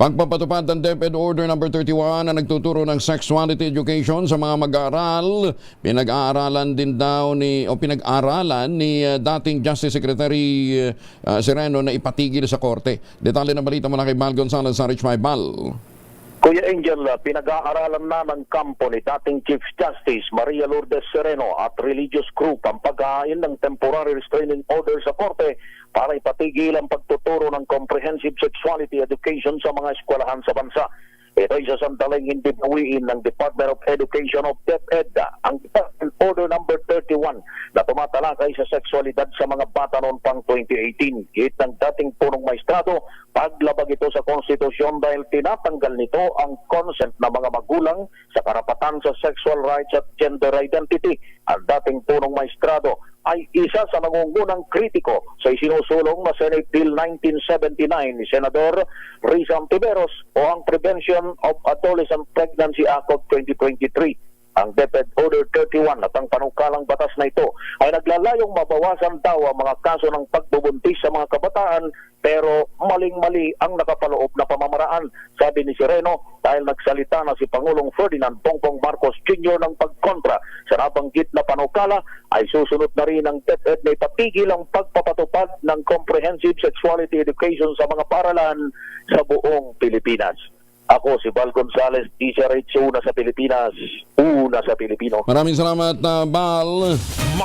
Pagpapatupad ng DepEd Order No. 31 na nagtuturo ng sexuality education sa mga mag-aaral, pinag-aaralan din daw ni o pinag-aralan ni uh, dating Justice Secretary uh, Sereno na ipatigil sa korte. Detalye ng balita mula kay Mal Gonzalez sa Rich Bal. Kuya Angel, pinag-aaralan na ng kampo ni dating Chief Justice Maria Lourdes Sereno at religious group ang paghahain ng temporary restraining order sa korte para ipatigil ang pagtuturo ng comprehensive sexuality education sa mga eskwelahan sa bansa. Ito ay sasantaling hindi bawiin ng Department of Education of DepEd ang Order number 31 na tumatalakay sa sexualidad sa mga bata noon pang 2018. Git ng dating punong maestrado, paglabag ito sa konstitusyon dahil tinatanggal nito ang consent ng mga magulang sa karapatan sa sexual rights at gender identity. Ang dating punong maestrado ay isa sa nangungunang kritiko sa isinusulong na Senate Bill 1979 ni Senador Rizal Tiberos o ang Prevention of Adolescent Pregnancy Act of 2023. Ang DepEd Order 31 at ang panukalang batas na ito ay naglalayong mabawasan daw ang mga kaso ng pagbubuntis sa mga kabataan pero maling-mali ang nakapaloob na pamamaraan. Sabi ni Sireno dahil nagsalita na si Pangulong Ferdinand Bongbong Marcos Jr. ng pagkontra sa nabanggit na panukala ay susunod na rin ang DepEd na ipatigil ang pagpapatupad ng comprehensive sexuality education sa mga paralan sa buong Pilipinas. Ako si Val Gonzales, DCRH, una sa Pilipinas, una sa Pilipino. Maraming salamat, uh, Bal.